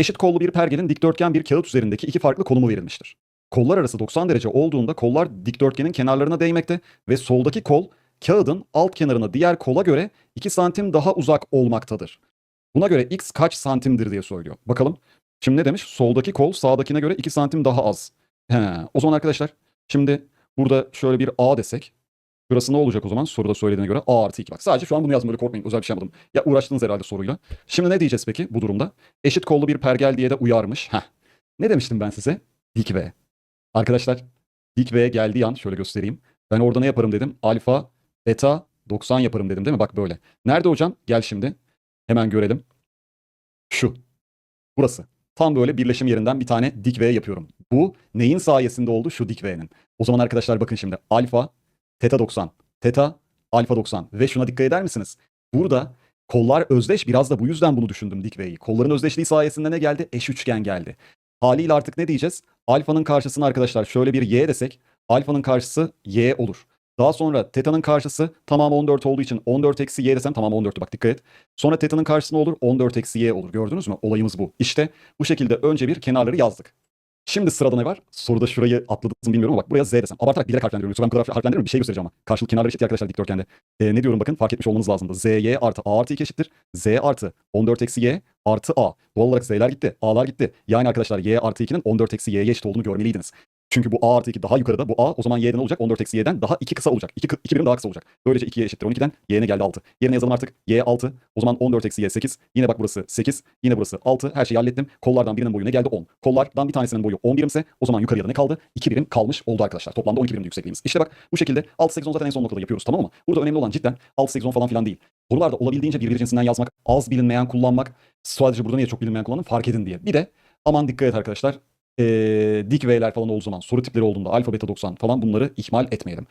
Eşit kollu bir pergelin dikdörtgen bir kağıt üzerindeki iki farklı konumu verilmiştir. Kollar arası 90 derece olduğunda kollar dikdörtgenin kenarlarına değmekte ve soldaki kol kağıdın alt kenarına diğer kola göre 2 santim daha uzak olmaktadır. Buna göre x kaç santimdir diye söylüyor. Bakalım. Şimdi ne demiş? Soldaki kol sağdakine göre 2 santim daha az. He, o zaman arkadaşlar şimdi burada şöyle bir a desek. Burası ne olacak o zaman? Soruda söylediğine göre a artı 2. Bak sadece şu an bunu yazdım böyle korkmayın. Özel bir şey yapmadım. Ya uğraştınız herhalde soruyla. Şimdi ne diyeceğiz peki bu durumda? Eşit kollu bir pergel diye de uyarmış. Heh. Ne demiştim ben size? Dik V. Arkadaşlar dik V geldiği an şöyle göstereyim. Ben orada ne yaparım dedim? Alfa, beta, 90 yaparım dedim değil mi? Bak böyle. Nerede hocam? Gel şimdi. Hemen görelim. Şu. Burası. Tam böyle birleşim yerinden bir tane dik V yapıyorum. Bu neyin sayesinde oldu? Şu dik V'nin. O zaman arkadaşlar bakın şimdi. Alfa, teta 90. Teta, alfa 90. Ve şuna dikkat eder misiniz? Burada kollar özdeş. Biraz da bu yüzden bunu düşündüm dik V'yi. Kolların özdeşliği sayesinde ne geldi? Eş üçgen geldi. Haliyle artık ne diyeceğiz? Alfanın karşısına arkadaşlar şöyle bir y desek. Alfanın karşısı y olur. Daha sonra teta'nın karşısı tamamı 14 olduğu için 14 eksi y desem tamam 14'tü bak dikkat et. Sonra teta'nın karşısı ne olur? 14 eksi y olur. Gördünüz mü? Olayımız bu. İşte bu şekilde önce bir kenarları yazdık. Şimdi sırada ne var? Soruda şurayı atladınız mı bilmiyorum ama bak buraya z desem. Abartarak bilerek harflendiriyorum. Yoksa ben bu kadar harflendiriyorum bir şey göstereceğim ama. Karşılık kenarları eşit arkadaşlar dikdörtgende. Ee, ne diyorum bakın fark etmiş olmanız lazımdı. z y artı a artı 2 eşittir. z artı 14 eksi y artı a. Doğal olarak z'ler gitti. a'lar gitti. Yani arkadaşlar y artı 2'nin 14 eksi y'ye eşit olduğunu görmeliydiniz. Çünkü bu a artı 2 daha yukarıda. Bu a o zaman y'den olacak? 14 eksi y'den daha 2 kısa olacak. 2, 2 birim daha kısa olacak. Böylece 2y eşittir 12'den y'ne geldi 6. Yerine yazalım artık. y 6. O zaman 14 eksi y 8. Yine bak burası 8. Yine burası 6. Her şeyi hallettim. Kollardan birinin boyu ne geldi? 10. Kollardan bir tanesinin boyu 10 birimse o zaman yukarıya ne kaldı? 2 birim kalmış oldu arkadaşlar. Toplamda 12 birim yüksekliğimiz. İşte bak bu şekilde 6 8 10 zaten en son noktada yapıyoruz tamam mı? Burada önemli olan cidden 6 8 10 falan filan değil. Sorularda olabildiğince birbiri cinsinden yazmak, az bilinmeyen kullanmak, sadece burada niye çok bilinmeyen kullandım fark edin diye. Bir de aman dikkat et arkadaşlar. Ee, dik V'ler falan olduğu zaman soru tipleri olduğunda alfa beta 90 falan bunları ihmal etmeyelim.